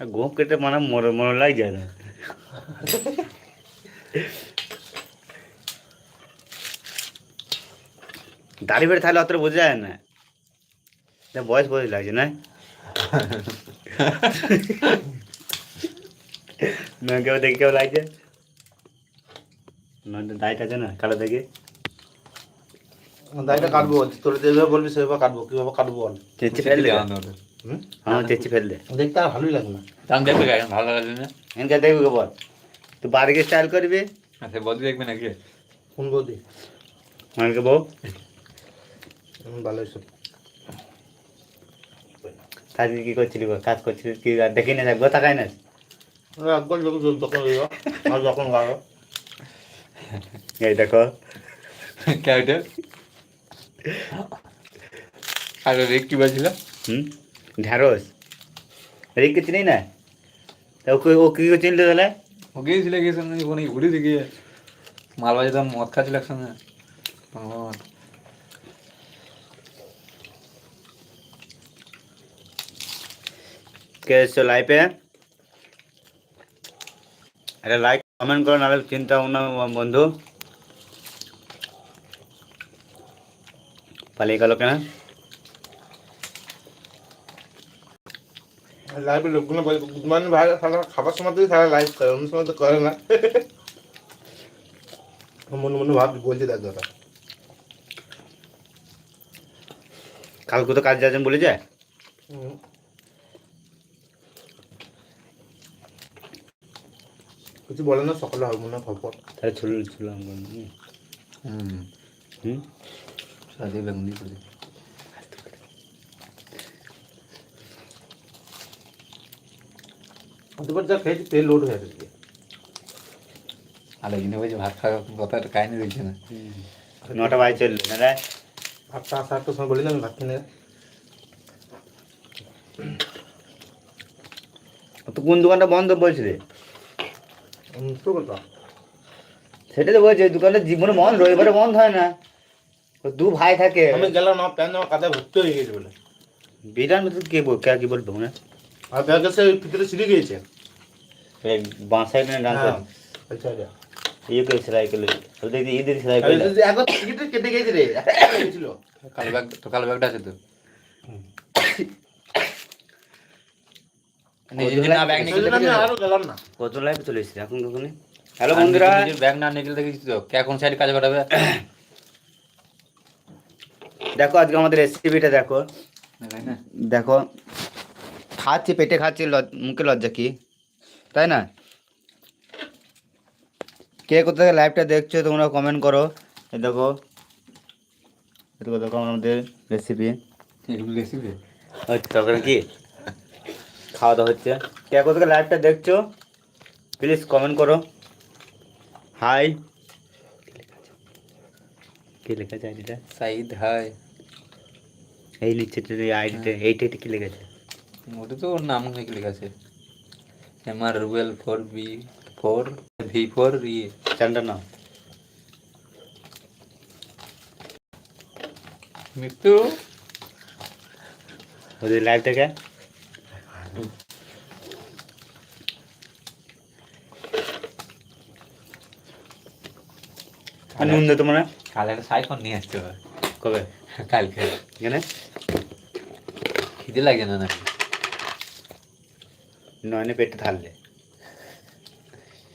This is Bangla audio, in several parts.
আর গোপ কেটে মানে মরে মরে লাই যায় না। দাড়ি বেড়ে তাহলে অতটা বোঝা যায় না। বয়স বয়স লাগছে না? না কেউ দেখে কেউ লাগছে? না দাড়িটা আছে না কালো দেখে। দাড়িটা কাটবো তোর যেভাবে বলবি সেভাবে কাটবো কীভাবে কাটবো বল? হ্যাঁ চেঁচে ফেল দে। দেখতে আর ভালোই লাগবে না। দাম দেখবে কেন ভালো লাগবে না? এনকে দেখবি কে বল তুই বাড়িকে স্টাইল করবি? আচ্ছা বদি দেখবে নাকি? কোন বৌদি? আমাকে বউ? হুম, ভালো হয়েছে। কাজ কি করছিলি গো? কাজ করছিলি? কি দেখি না গো তাকাই না। একবার যখন তখন আর এই দেখো। ক্যারেক্টার আর রেক কি বাজছিল হুম? ঢ্যাঁড়স রিককে চিনি না তা ওকে ও কি করে চিনলে তাহলে ও গিয়েছিল গিয়ে সামনে ওখানে ঘুরে গিয়ে মাল বাজাতাম মদ খাচ্ছিল একসঙ্গে আমার কে এসছো লাইফে একটা লাইক কমেন্ট করো নাহলে চিন্তা ভাবনা বন্ধু পালিয়ে গেল কেন লাইভে লোকগুলো বলে গুড মর্নিং ভাই সারা খাবার সময় তুই সারা লাইভ করে অন্য সময় তো করে না। মনে মনে ভাব বলছি দেখ দাদা কালকে তো কাজ যাচ্ছেন বলে যায় কিছু বলে না সকালে হবে মনে হয় খবর। তাহলে ছুল ছুলাম হুম। হুম? সাথে বেগুন করি দুবার যা খেয়েছি তেল লোড হয়ে গেছে। আর এখানে বলছে ভাত খাওয়ার কথা একটা কাহিনী দিচ্ছে না। নটা বাজে চলল না রে? আটটা সাড়ে আটটার সময় বলি না আমি ভাত কিনে। তো কোন দোকানটা বন্ধ বলছিলে তো বলতাম সেটা তো বলছে দোকানটা জীবনে বন্ধ রবিবারে বন্ধ হয় না। দু ভাই থাকে। আমি গেলাম না প্যান্ট আমার কাদা ভর্তি হয়ে গেছে বলে। বিরান কে বল কে কি বলব না আর ব্যাগ এসে ভিতরে ছিঁড়ে গিয়েছে। বাঁ সাইড না ডান হ্যাঁ সাইড আচ্ছা আচ্ছা। ইয়ে করে সেলাই করলে। দেখি সেলাই করলে। একবার টিকিট কেটে গেছে রে ছিল কালো ব্যাগ তো কালো ব্যাগটা আছে তো। নিজের না ব্যাগ নিয়ে সেদিন আমি আরও গেলাম না। কত লাইফ চলে এসেছে এখন কখনই। হ্যালো বন্ধুরা। ব্যাগ না নিয়ে গেলে দেখেছি তো? কে কোন সাইডে কাজ করাবে? দেখো আজকে আমাদের রেসিপিটা দেখো। দেখো খাচ্ছি পেটে খাচ্ছি লজ- মুখে লজ্জা কি? তাই না? কে কোথা থেকে লাইভটা দেখছ তোমরা কমেন্ট করো। দেখো এটুকু দেখো আমাদের রেসিপি রেসিপি তখন কি? খাওয়া দাওয়া হচ্ছে। কে কোথা থেকে লাইভটা দেখছ প্লিজ কমেন্ট করো। হাই কে লেখা আছে আইডিটা? সাইদ হাই এই নিচে আইডিটা এইটা এইটা কি লেখা আছে? ওটা তো ওর নাম নাকি লেখা আছে। M R Ruel four B four V four ইয়ে চ্যানেলটার নাম মৃত্যু ওদের লাইভ থেকে নুন দে তোমার কাল একটা সাইফোন নিয়ে আসতে হবে। কবে? কালকে। এখানে? খিদে লাগে না নাকি? নয়নে পেটে ঢাললে।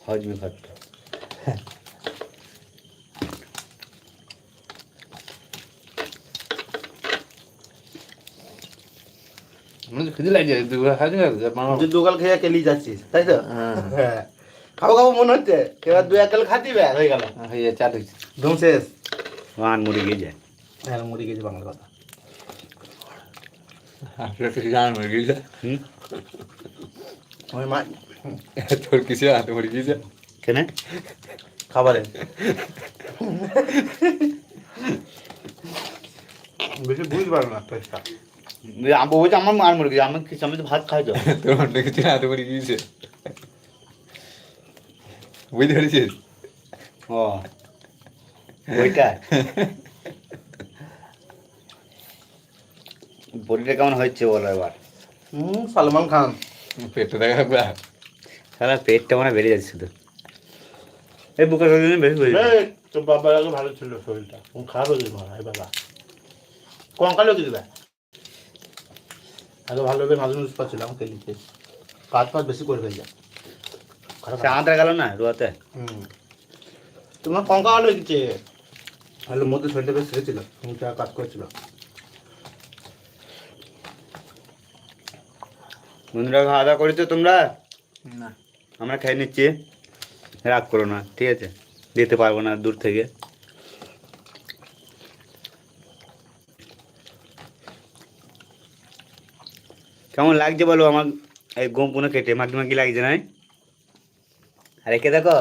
হজমি যাবে তুই খেয়ে কেলি যাচ্ছিস তাই তো? হ্যাঁ। হ্যাঁ খাব খাব মনে হচ্ছে এবার দু এক খাতি ব্যাগ হয়ে গেল। হয়ে চাট হয়েছে। ধুম শেষ। ওয়ান মুড়ি গিয়ে যায়। হ্যাঁ মরে গেছে বাংলা কথা। জানার হুম? ওই মা তোর কিছু হাতে মরে গেছে কেন খাবারে বেশি বুঝতে পারো না টেস্টটা আমি বলছি আমার মার মুড়ি গিয়ে আমি কিছু আমি তো ভাত খাই তো তোর অন্য কিছু হাতে মরে গিয়েছে বুঝতে পেরেছিস ও ওইটা বডিটা কেমন হচ্ছে বলো এবার হুম সালমান খান পেটে দেখা একবার সারা পেটটা মানে বেড়ে যাচ্ছে শুধু। এই বুকের শরীর বেশি বেড়ে তোর বাবার আগে ভালো ছিল শরীরটা। কোন খারাপ হয়ে গেছে মনে হয় বাবা? কঙ্কালও কিছু দেয় আগে ভালোভাবে মাঝে মাঝে পাচ্ছিলাম খেলিতে কাজ ফাজ বেশি করে ফেলছে। আঁতরা গেল না রুয়াতে? হুম। তোমার কঙ্কা ভালো হয়েছে ভালো মধ্যে শরীরটা বেশ মুখটা কাজ করছিল। বন্ধুরা খাওয়া দাওয়া করেছ তোমরা? না। আমরা খেয়ে নিচ্ছি। রাগ করো না ঠিক আছে? দিতে পারব না দূর থেকে। কেমন লাগছে বলো আমার এই গম পুনে কেটে? মাখি মাখি লাগছে না আরে কে দেখো?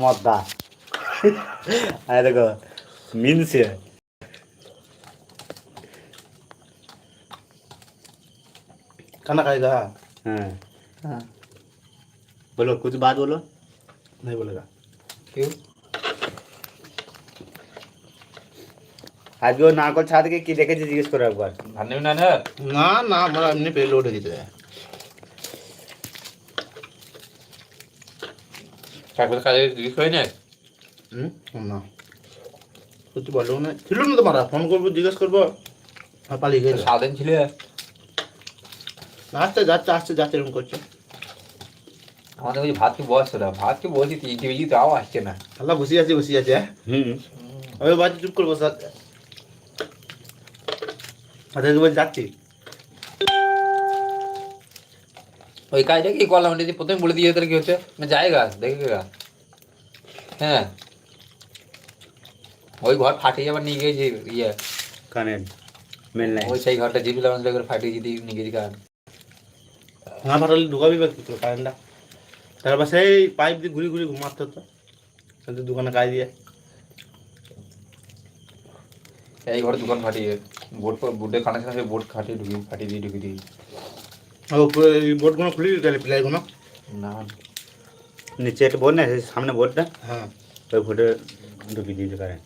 মদ্দা। আরে দেখো মিনছে। खाना खाएगा হ্যাঁ हाँ বলো কুছ বাত বলো नहीं बोलेगा क्यों আজকে ও নারকল ছাদ থেকে কি দেখেছে জিজ্ঞেস করো একবার ভান্ডে না না না না আমরা এমনি পেয়ে লোড হয়ে গেছে তারপরে কাজে জিজ্ঞেস করি না হুম না কিছু বললো না ছিল না তোমার ফোন করবো জিজ্ঞেস করবো আর পালিয়ে গেছে সারাদিন ছিল আসতে যাচ্ছে আসতে যাচ্ছে এরকম করছে। আমাদের ওই ভাতকে বস না ভাতকে বলছি তিনটে বেজি তাও আসছে না। আল্লাহ বসে আছে বসে আছে হ্যাঁ? হুম। আমি বাড়ি চুপ করব স্যার আচ্ছা বলছি যাচ্ছি। ওই কাজটা কি করলাম যদি প্রথমে বলে দিয়ে তাহলে কি হচ্ছে? না যায়গা দেখেগা হ্যাঁ। ওই ঘর ফাটিয়ে আবার নিয়ে গেছে ইয়ে। কানের মেন ওই সেই ঘরটা জিপি লাগানো ফাটিয়ে যদি নিয়ে গেছি কারণ না ফাটালে ঢুকাবি বা কি করে কারেন্টটা? তারপর সেই পাইপ দিয়ে ঘুরি ঘুরি ঘুমাতে হতো। কিন্তু দোকানে কাজ দিয়ে এই ঘরে দোকান ফাটিয়ে বোর্ড বোর্ডের কানেকশন আছে বোর্ড খাটিয়ে ঢুকিয়ে ফাটিয়ে দিয়ে ঢুকিয়ে দিই এই বোর্ডগুলো খুলে দিতে প্লেয়ারগুলো না। নিচে একটা বোর্ড না সামনে বোর্ডটা? হ্যাঁ। ওই বোর্ডে ঢুকিয়ে দিয়েছে কারেন্ট।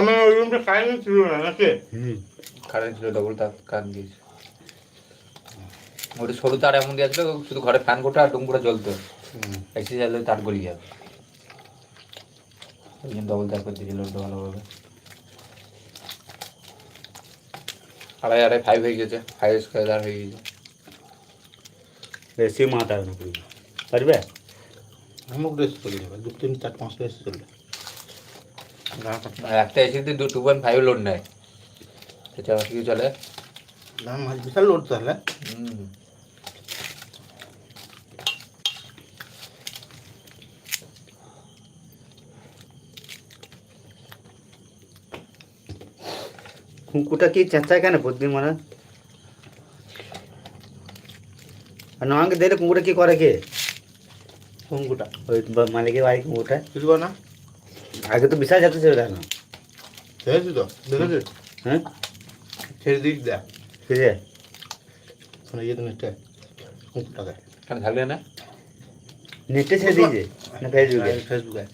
আমার ওই রুমটা কারেন্ট ছিল না নাকি? হুম। কারেন্ট ছিল ডবল তার কারেন্ট দিয়েছে। ওটা সরু তার এমন দিয়েছিল শুধু ঘরে ফ্যান কোটা আর ডুমকুটা জ্বলতো এসে জ্বাললে তার গলি যাবে। ওই জন্য ডবল তার করে দিয়েছিল ওটা ভালোভাবে। আড়াই আড়াই ফাইভ হয়ে গেছে। ফাইভ স্কোয়ার হয়ে গেছে। বেশি মাথা পারবে? আমাকে রেস্ট চলে যাবে দু তিন চার পাঁচ রেস্ট চলবে। একটা এসে যদি টু পয়েন্ট ফাইভ লোড নেয় সেটা কি চলে? না মাছ বিশাল লোড তাহলে। হুম। কেন মানে? দিলে কুকুরটা কি করে কে? কুমকুটা ওই বা- মালিকের বাড়ি কুকুরটা কিছু না। আগে তো বিশাল যাচ্ছে সেটা না ছেড়েছি তো দেখেছি হ্যাঁ? ছেড়ে দিস দেখ। কিসে মানে ইয়ে তো নেটে কুমকুটাকে কেন থাকলে না? নেটে ছেড়ে দিয়েছে না ফেসবুকে ফেসবুকে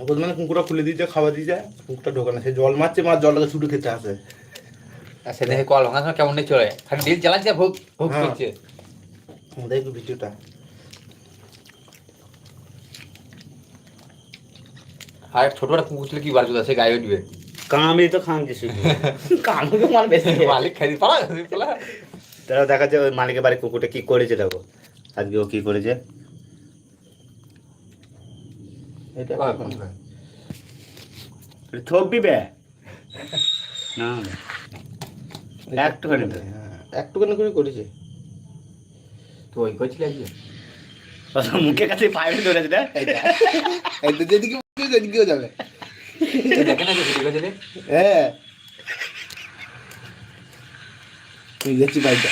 ওদের মানে কুকুরটা খুলে দিয়েছে খাবার দিয়েছে কুকুরটা ঢোকানো সে জল মারছে মাছ জলটাকে ছুটে খেতে আসে। আর সেদিন কল ভাঙার সময় কেমন চলে। খালি ডিল চালাচ্ছে ভোগ ভোগ হ্যাঁ। করছে। দেখ ভিডিওটা। আর ছোট একটা কুকুর ছিল কি বার চলে সে গায়ে উঠবে। কামড়ি তো খামছে শুধু কামড়ি মাল বেশি মালিক খাই পালা পালা। তারা দেখা যায় ওই মালিকের বাড়ি কুকুরটা কি করেছে দেখো। আজকে ও কি করেছে? এটা থবি বে না। একটুখানি। হ্যাঁ একটুখানি করে করেছে। তো ওই করছিল আজকে মুখের কাছে পাইপ ধরেছে না এই যেদিকে সেদিকেও যাবে। দেখে না ঠিক হ্যাঁ। তুই গেছি বাইকটা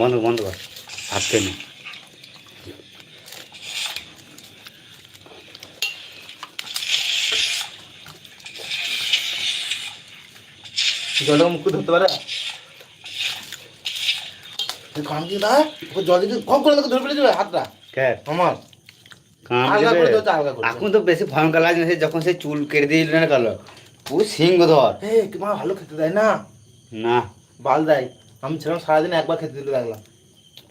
বন্ধ বন্ধ কর ভাবতে নেই জলে মুখ ধরতে পারে? কাম কি না ও জল দিকে কম করে তোকে ধরে হাতটা। কে? আমার। এখন তো বেশি ভয়ঙ্কর লাগছে না, যখন সে চুল কেটে দিয়েছিল না কালো ও সিংহ ধর। এ কি মা ভালো খেতে দেয় না? না। বাল দেয়। আমি ছিলাম সারাদিন একবার খেতে দিল দেখলাম।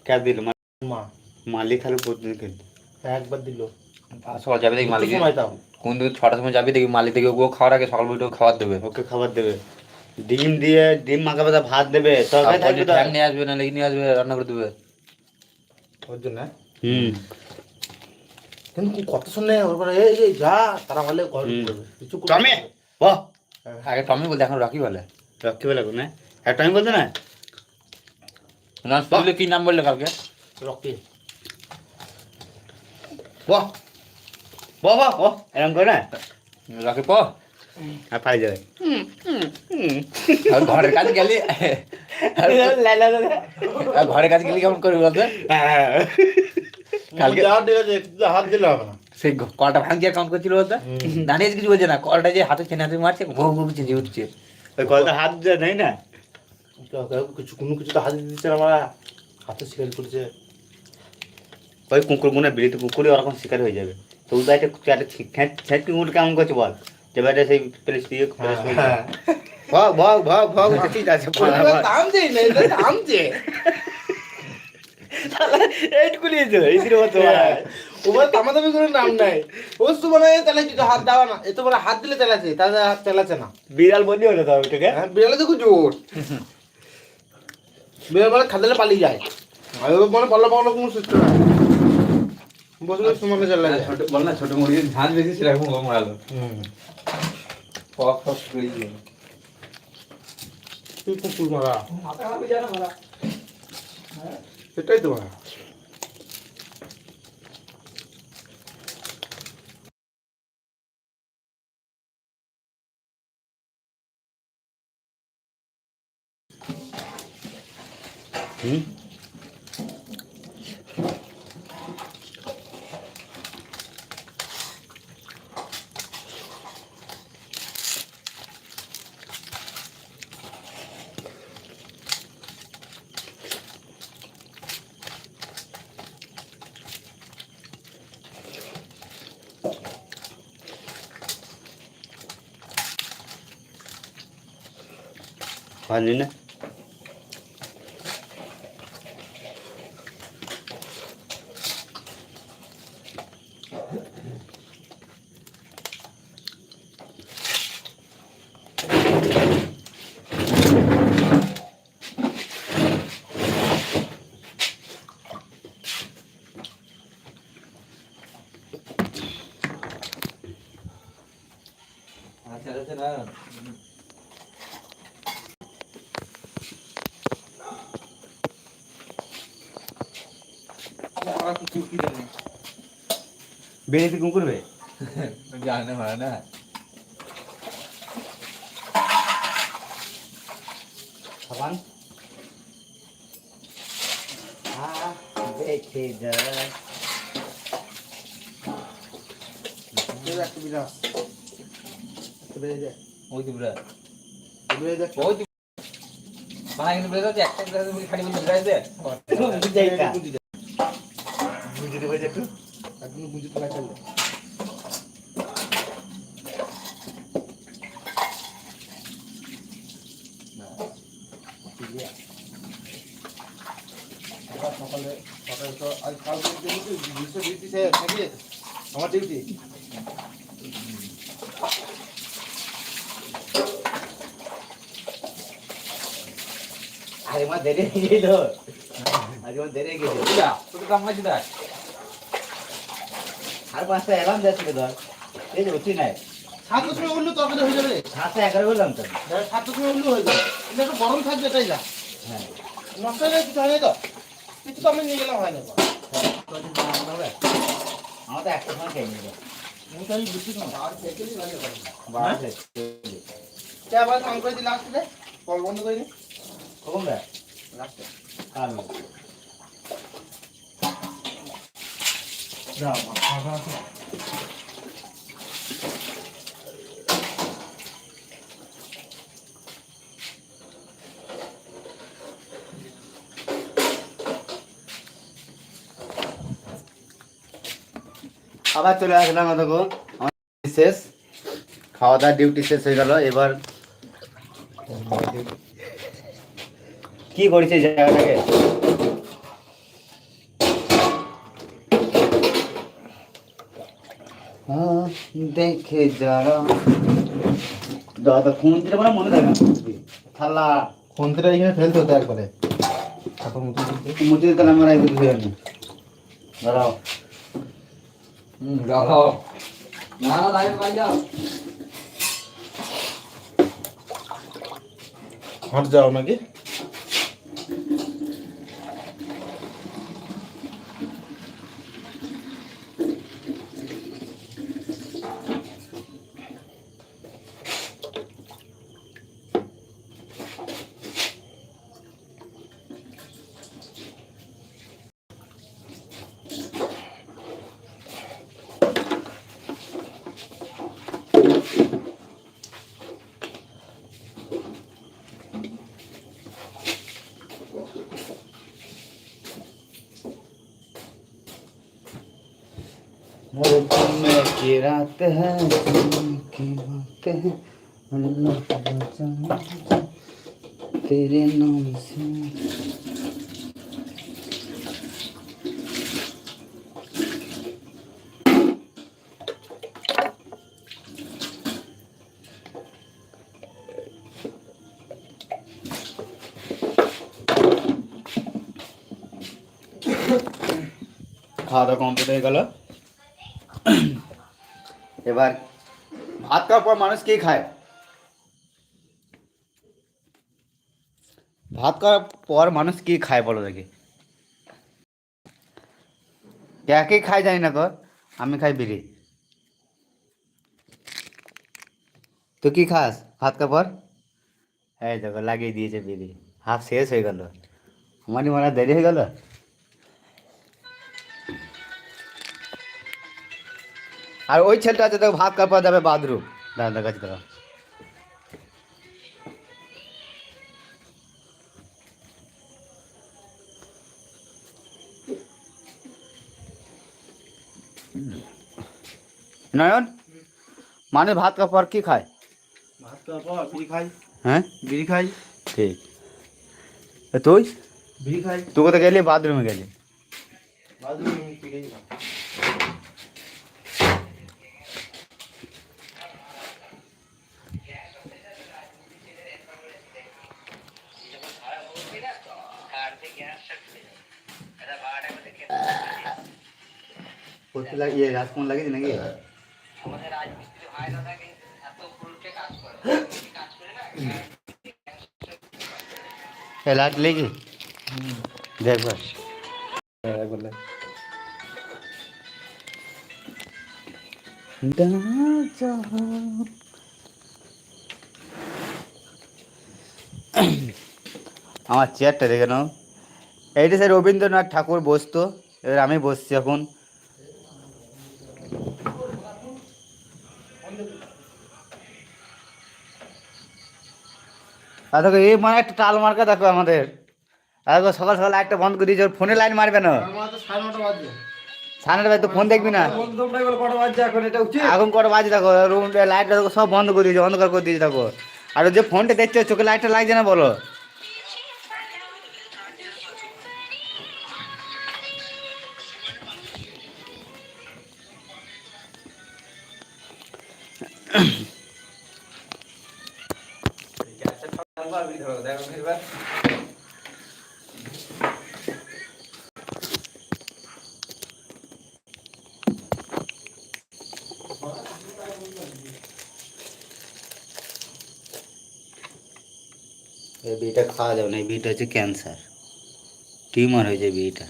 কে দিল? মা মালিক খালি প্রতিদিন খেতে। একবার দিল। সকাল যাবে দেখি মালিক সময় তাও কোন দিকে ছটার সময় যাবি দেখি মালিক দেখি ও খাওয়ার আগে সকাল বইটা খাবার দেবে। ওকে খাবার দেবে। ডিম দিয়ে ডিম মাখা পাতা ভাত দেবে তরকারি থাকবে তো? নিয়ে আসবে না লেগে নিয়ে আসবে রান্না করে দেবে। ওর জন্য? হুম। কিন্তু কত শুনে ওর পরে এই এই যা তারা বলে ঘর কিছু টমে। বাহ। আগে টমি বলতে এখন রাখি বলে। রক্ষি বলে না একটা আমি বলতে না? না শুনলে কি নাম বললে কালকে রকি বাহ বাহ বাহ বাহ এরকম করে না রাখি প আর পাই যাবে ঘরের কাজ গেলি আর ঘরের কাজ গেলি কেমন করবি বলতে কালকে- কালকে হাত দিলে হবে না সেই কলটা ভাঙছে কাউন্ট করছিল বলতে দাঁড়িয়ে কিছু বলছে না কলটা যে হাতে চেনে হাতে মারছে ঘুম ঘুম চেঁচে উঠছে ওই কলটা হাত দিয়ে নেই না কিছু কোনো কিছু তো হাত দিচ্ছে না আমার হাতে শিকার করছে ওই কুকুর গুনে বিড়িতে কুকুরই ওরকম শিকার হয়ে যাবে তো ওটা একটা একটা ছেঁট কুকুর কেমন করছে বল যে বেটা সেই প্লেস দিয়ে প্লেস। ভাগ ভাগ ভাগ ভাগ ঠিক আছে পালা, ভাগ। দাম দেই না এটা দাম দে এই দিনে মতো ওবার তামা করে নাম নাই ও তো মানে তাহলে কিছু হাত দেওয়া না তো হাত দিলে তেলাচ্ছে তাহলে হাত না বিড়াল বন্দি হলো তো ওইটাকে হ্যাঁ বিড়ালে দেখো জোর বিড়াল মানে খাদালে পালিয়ে যায়। আর ও মানে পাল্লা পাল্লা কোনো সুস্থ না। বসলে তোমাকে চলে যায় ছোট বল না ছোট মুরগির ধান বেশি সেরকম গো মারালো। হুম। পক পক করে দিয়ে তুই কুকুর মারা। সেটাই তো মারা। হুম পারলি বেড়েতে কুকুর বে জানে মারা না সাবান দেখে যা একটা বিড়াল একটা বেরিয়ে যায় ওই তো বুড়া বেরিয়ে যায় ওই তো মানে কিন্তু বুড়া তো একটা একটা করে খালি রাইছে বুঝে একটু, একদম বুঝতে পারা চলে সকালে সকালে তো আজ কালকে ডিউটি আমার আরে মা, দেরি হয়ে গেল। আজকে আমার দেরি হয়ে বুড়া তোকে কাম মাছি দা আর পাঁচটা এলাম যাচ্ছিল ধর। এই যে উঠি নাই। সাতটার সময় উঠলে তরকারি হয়ে যাবে। সাতটা এগারো বললাম তো। সাতটার সময় উঠলে হয়ে যাবে। কিন্তু একটু গরম থাকবে এটাই যা হ্যাঁ। নষ্ট হয়ে কিছু হয় তো? কিছু তো আমি নিয়ে গেলাম হয় না? আমার তো একটা সময় খেয়ে নিল আমি তো আমি বুঝছি না আর খেয়ে বাবা চা আবার কাম করে দিলে আসতে দে। কল বন্ধ করে নি। কখন বে রাখতে কাল আবার চলে আসলাম দেখো শেষ। খাওয়া দাওয়া ডিউটি শেষ হয়ে গেল। এবার কি করেছে জায়গাটাকে? দেখে যারা। দাদা দিলে মানে মনে থাকে না থালা। ফোনটা এখানে ফেলতে হতো একবারে। তারপর মুখে দিতে। মুচি তাহলে আমার একটু ধুয়ে আনি দাঁড়াও। হুম রাখো। না না লাইন যাও। যাও নাকি? तुम्हें की रात है तुम्हें की बात है अल्लाह का बचा तेरे नाम से খাওয়া দাওয়া কমপ্লিট হয়ে গেল এবার ভাত খাওয়ার পর মানুষ কি খায়? ভাত খাওয়ার পর মানুষ কি খায় বলো দেখি। কে খায় জানি না গো, আমি খাই বিড়ি। তুই কি খাস ভাত খাওয়ার পর? এই দেখো, লাগিয়ে দিয়েছে বিড়ি। হাফ শেষ হয়ে গেল। আমারই মনে দেরি হয়ে গেল? আর ওই ছেলেটা আছে দেখো ভাত খাওয়ার পর যাবে বাথরুম। দাদা কাছে দাঁড়াও। নয়ন মানে ভাত খাওয়ার পর কি খায়? ভাত খাওয়ার পর বিড়ি খাই। হ্যাঁ? বিড়ি খাই। ঠিক। এ তুই? বিড়ি খাই। তুই কোথায় গেলি? বাথরুমে গেলি। বাথরুমে করতে লাগে ইয়ে রাজকুমার লাগিয়েছি নাকি এ লাইট লেগে দেখবার বলে আমার চেয়ারটা দেখে নাও এইটা স্যার রবীন্দ্রনাথ ঠাকুর বসতো এবার আমি বসছি এখন। আর দেখো এই মানে একটা টাল মার্কা দেখো আমাদের। আর দেখো সকাল সকাল লাইটটা বন্ধ করে দিয়েছে ফোনে লাইন মারবে না। সাড়ে নটা তো ফোন দেখবি না। এখন কটা বাজে দেখো রুম লাইটটা দেখো সব বন্ধ করে দিয়েছে অন্ধকার করে দিয়েছে দেখো। আর যে ফোনটা দেখছ চোখে লাইটটা লাগছে না বলো? এই বিটা খাওয়া যাবে না এই বিটা হচ্ছে ক্যান্সার টিউমার হয়েছে বিটা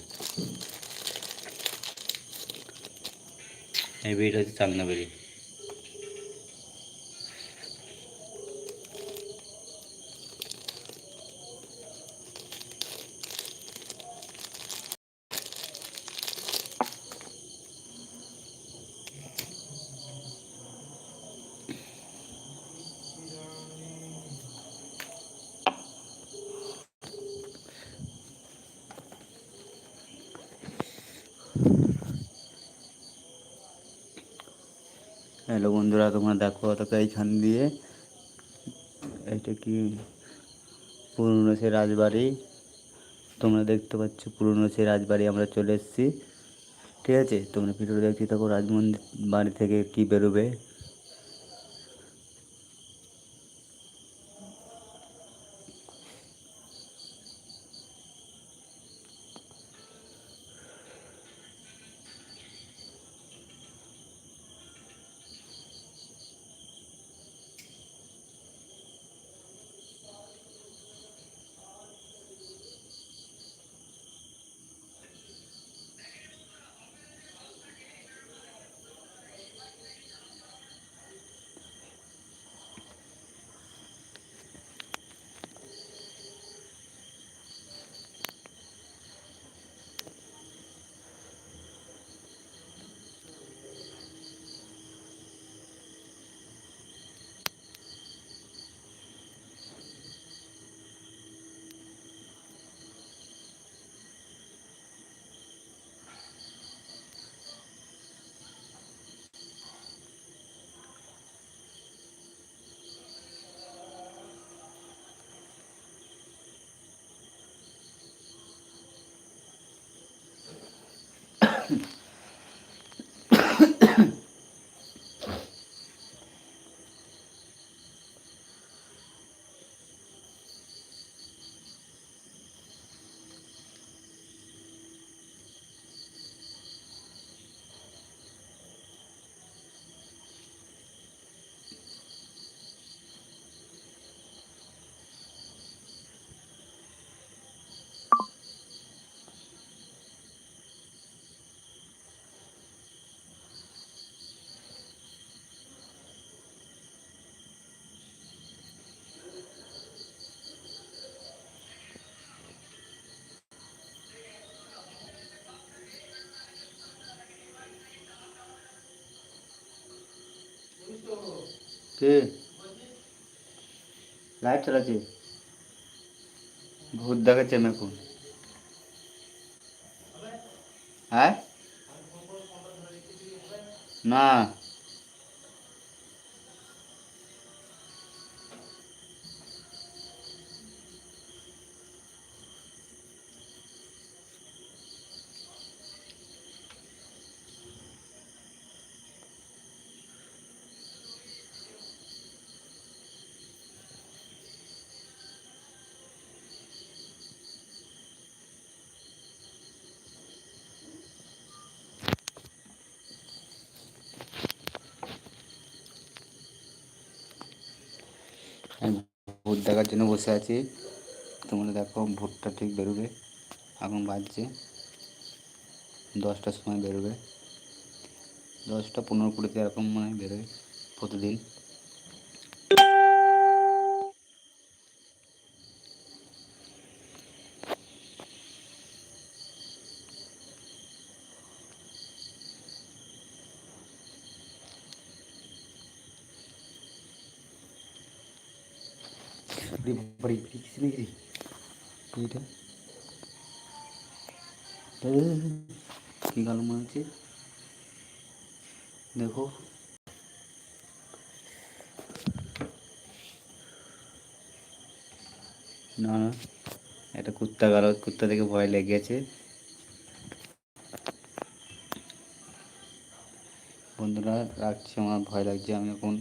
এই বিটা হচ্ছে চাংনা বেরি হ্যালো বন্ধুরা তোমরা দেখো, অর্থাৎ এইখান দিয়ে এটা কি? পুরনো সেই রাজবাড়ি। তোমরা দেখতে পাচ্ছ পুরনো সেই রাজবাড়ি, আমরা চলে এসেছি। ঠিক আছে? তোমরা ভিডিওটা দেখতে থাকো, রাজমন্দির বাড়ি থেকে কি বেরোবে। কে লাইট চালাচ্ছে ভূত দেখাচ্ছে আমি এখন হ্যাঁ না আমি ভূত দেখার জন্য বসে আছি। তোমরা দেখো, ভোটটা ঠিক বেরোবে। এখন বাজছে দশটার সময় বেরোবে। দশটা পনেরো কুড়িতে এরকম মনে বেরোয় প্রতিদিন। ওরে বাড়ি বাড়ি কিছু নেই রে এটা কী গাল মনে হচ্ছে দেখো না না। একটা কুত্তা গেল কুত্তা থেকে ভয় লেগেছে বন্ধুরা, রাখছি আমার, ভয় লাগছে, আমি এখন